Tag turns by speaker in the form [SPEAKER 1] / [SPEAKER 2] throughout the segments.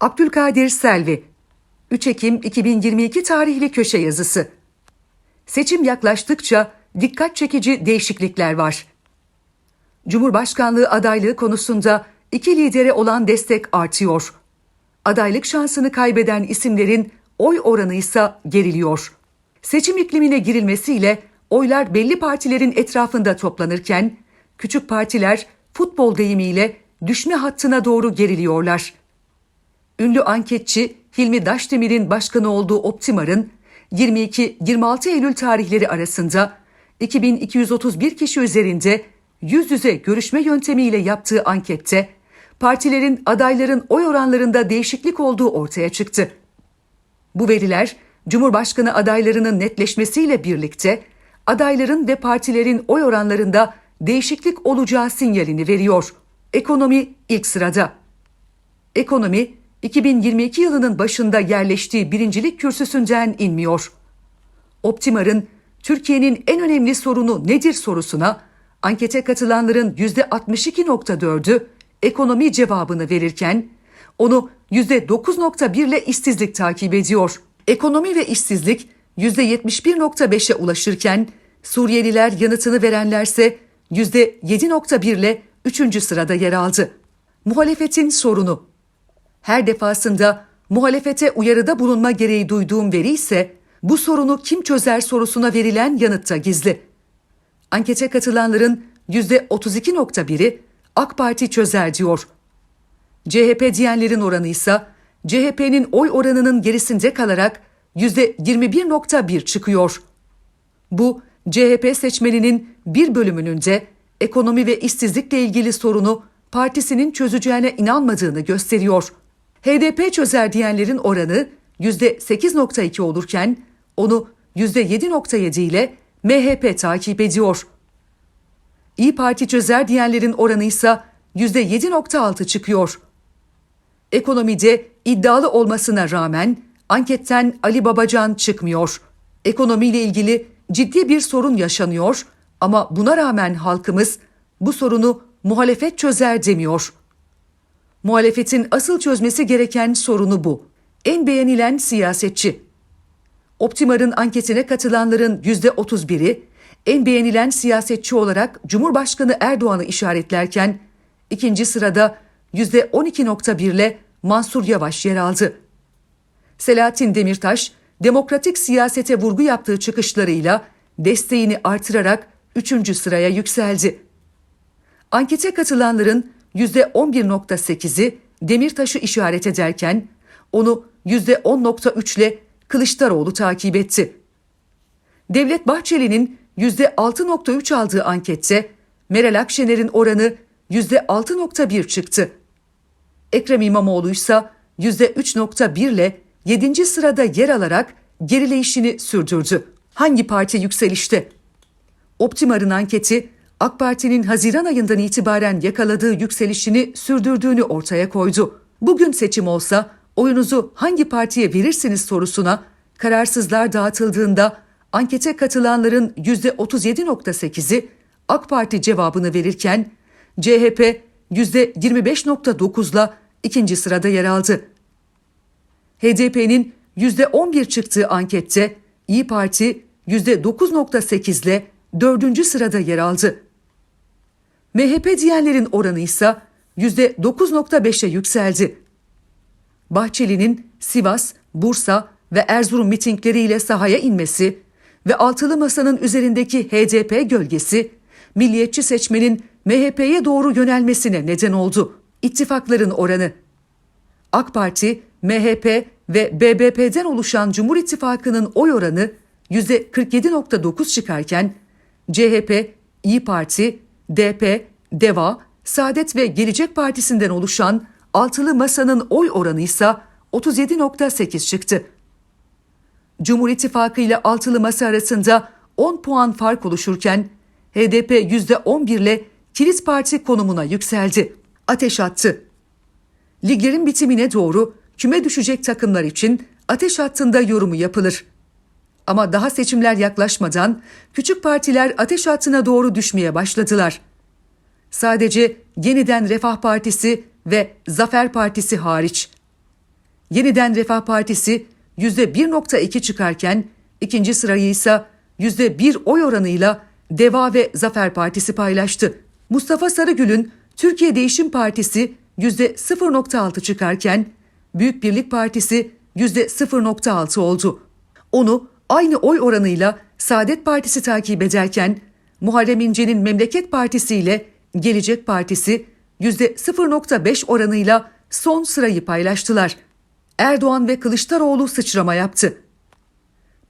[SPEAKER 1] Abdülkadir Selvi 3 Ekim 2022 tarihli köşe yazısı Seçim yaklaştıkça dikkat çekici değişiklikler var. Cumhurbaşkanlığı adaylığı konusunda iki lidere olan destek artıyor. Adaylık şansını kaybeden isimlerin oy oranı ise geriliyor. Seçim iklimine girilmesiyle oylar belli partilerin etrafında toplanırken küçük partiler futbol deyimiyle düşme hattına doğru geriliyorlar. Ünlü anketçi Hilmi Daşdemir'in başkanı olduğu Optimar'ın 22-26 Eylül tarihleri arasında 2231 kişi üzerinde yüz yüze görüşme yöntemiyle yaptığı ankette partilerin adayların oy oranlarında değişiklik olduğu ortaya çıktı. Bu veriler Cumhurbaşkanı adaylarının netleşmesiyle birlikte adayların ve partilerin oy oranlarında değişiklik olacağı sinyalini veriyor. Ekonomi ilk sırada. Ekonomi 2022 yılının başında yerleştiği birincilik kürsüsünden inmiyor. Optimar'ın Türkiye'nin en önemli sorunu nedir sorusuna ankete katılanların %62.4'ü ekonomi cevabını verirken onu %9.1 ile işsizlik takip ediyor. Ekonomi ve işsizlik %71.5'e ulaşırken Suriyeliler yanıtını verenlerse %7.1 ile 3. sırada yer aldı. Muhalefetin sorunu her defasında muhalefete uyarıda bulunma gereği duyduğum veri ise bu sorunu kim çözer sorusuna verilen yanıtta gizli. Ankete katılanların %32.1'i AK Parti çözer diyor. CHP diyenlerin oranı ise CHP'nin oy oranının gerisinde kalarak %21.1 çıkıyor. Bu CHP seçmeninin bir bölümünün de ekonomi ve işsizlikle ilgili sorunu partisinin çözeceğine inanmadığını gösteriyor. HDP çözer diyenlerin oranı %8.2 olurken onu %7.7 ile MHP takip ediyor. İyi Parti çözer diyenlerin oranı ise %7.6 çıkıyor. Ekonomide iddialı olmasına rağmen anketten Ali Babacan çıkmıyor. Ekonomiyle ilgili ciddi bir sorun yaşanıyor ama buna rağmen halkımız bu sorunu muhalefet çözer demiyor. Muhalefetin asıl çözmesi gereken sorunu bu. En beğenilen siyasetçi. Optimar'ın anketine katılanların %31'i en beğenilen siyasetçi olarak Cumhurbaşkanı Erdoğan'ı işaretlerken ikinci sırada %12.1 ile Mansur Yavaş yer aldı. Selahattin Demirtaş, demokratik siyasete vurgu yaptığı çıkışlarıyla desteğini artırarak üçüncü sıraya yükseldi. Ankete katılanların %11.8'i Demirtaş'ı işaret ederken onu %10.3 ile Kılıçdaroğlu takip etti. Devlet Bahçeli'nin %6.3 aldığı ankette Meral Akşener'in oranı %6.1 çıktı. Ekrem İmamoğlu ise %3.1 ile 7. sırada yer alarak gerileyişini sürdürdü. Hangi parti yükselişte? Optimar'ın anketi AK Parti'nin Haziran ayından itibaren yakaladığı yükselişini sürdürdüğünü ortaya koydu. Bugün seçim olsa oyunuzu hangi partiye verirsiniz sorusuna kararsızlar dağıtıldığında ankete katılanların %37.8'i AK Parti cevabını verirken CHP %25.9'la ikinci sırada yer aldı. HDP'nin %11 çıktığı ankette İyi Parti %9.8 ile dördüncü sırada yer aldı. MHP diyenlerin oranı ise %9.5'e yükseldi. Bahçeli'nin Sivas, Bursa ve Erzurum mitingleriyle sahaya inmesi ve altılı masanın üzerindeki HDP gölgesi milliyetçi seçmenin MHP'ye doğru yönelmesine neden oldu. İttifakların oranı AK Parti, MHP ve BBP'den oluşan Cumhur İttifakı'nın oy oranı %47.9 çıkarken CHP, İyi Parti, DP, DEVA, Saadet ve Gelecek Partisi'nden oluşan altılı masanın oy oranı ise 37.8 çıktı. Cumhur İttifakı ile altılı masa arasında 10 puan fark oluşurken HDP %11 ile kilit parti konumuna yükseldi. Ateş attı. Liglerin bitimine doğru küme düşecek takımlar için ateş hattında yorumu yapılır. Ama daha seçimler yaklaşmadan küçük partiler ateş hattına doğru düşmeye başladılar. Sadece yeniden Refah Partisi ve Zafer Partisi hariç. Yeniden Refah Partisi %1.2 çıkarken ikinci sırayı ise %1 oy oranıyla Deva ve Zafer Partisi paylaştı. Mustafa Sarıgül'ün Türkiye Değişim Partisi %0.6 çıkarken Büyük Birlik Partisi %0.6 oldu. Onu aynı oy oranıyla Saadet Partisi takip ederken Muharrem İnce'nin Memleket Partisi ile Gelecek Partisi %0.5 oranıyla son sırayı paylaştılar. Erdoğan ve Kılıçdaroğlu sıçrama yaptı.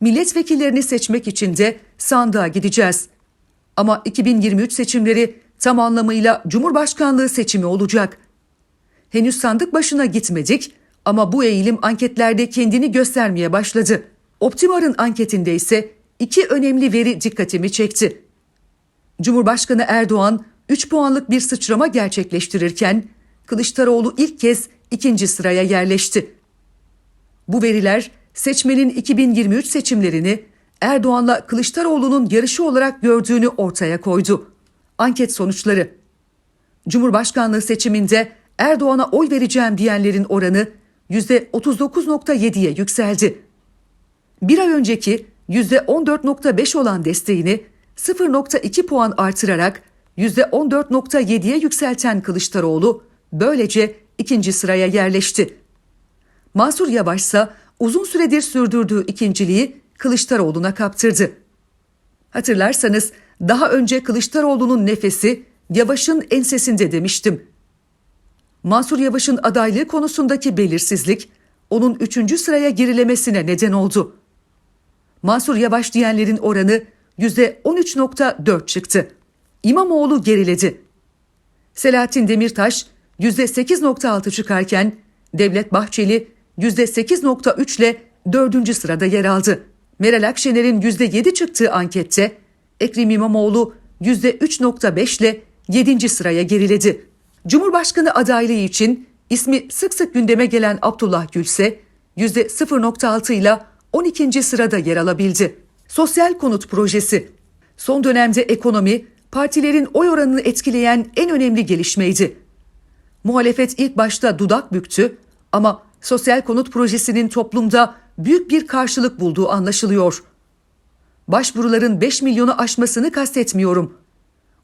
[SPEAKER 1] Milletvekillerini seçmek için de sandığa gideceğiz. Ama 2023 seçimleri tam anlamıyla Cumhurbaşkanlığı seçimi olacak. Henüz sandık başına gitmedik ama bu eğilim anketlerde kendini göstermeye başladı. Optimar'ın anketinde ise iki önemli veri dikkatimi çekti. Cumhurbaşkanı Erdoğan 3 puanlık bir sıçrama gerçekleştirirken Kılıçdaroğlu ilk kez ikinci sıraya yerleşti. Bu veriler seçmenin 2023 seçimlerini Erdoğan'la Kılıçdaroğlu'nun yarışı olarak gördüğünü ortaya koydu. Anket sonuçları Cumhurbaşkanlığı seçiminde Erdoğan'a oy vereceğim diyenlerin oranı %39.7'ye yükseldi. Bir ay önceki %14.5 olan desteğini 0.2 puan artırarak %14.7'ye yükselten Kılıçdaroğlu böylece ikinci sıraya yerleşti. Mansur Yavaş ise uzun süredir sürdürdüğü ikinciliği Kılıçdaroğlu'na kaptırdı. Hatırlarsanız daha önce Kılıçdaroğlu'nun nefesi Yavaş'ın ensesinde demiştim. Mansur Yavaş'ın adaylığı konusundaki belirsizlik onun üçüncü sıraya gerilemesine neden oldu. Mansur Yavaş diyenlerin oranı %13.4 çıktı. İmamoğlu geriledi. Selahattin Demirtaş %8.6 çıkarken Devlet Bahçeli %8.3 ile dördüncü sırada yer aldı. Meral Akşener'in %7 çıktığı ankette Ekrem İmamoğlu %3.5 ile 7. sıraya geriledi. Cumhurbaşkanı adaylığı için ismi sık sık gündeme gelen Abdullah Gül ise %0.6 ile 12. sırada yer alabildi. Sosyal konut projesi. Son dönemde ekonomi, partilerin oy oranını etkileyen en önemli gelişmeydi. Muhalefet ilk başta dudak büktü ama sosyal konut projesinin toplumda büyük bir karşılık bulduğu anlaşılıyor. Başvuruların 5 milyonu aşmasını kastetmiyorum.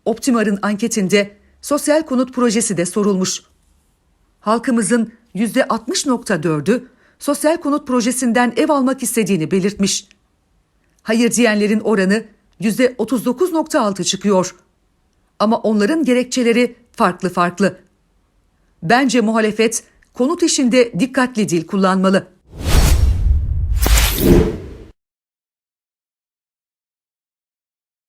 [SPEAKER 1] Optimar'ın anketinde sosyal konut projesi de sorulmuş. Halkımızın %60.4'ü sosyal konut projesinden ev almak istediğini belirtmiş. Hayır diyenlerin oranı %39.6 çıkıyor. Ama onların gerekçeleri farklı farklı. Bence muhalefet konut işinde dikkatli dil kullanmalı.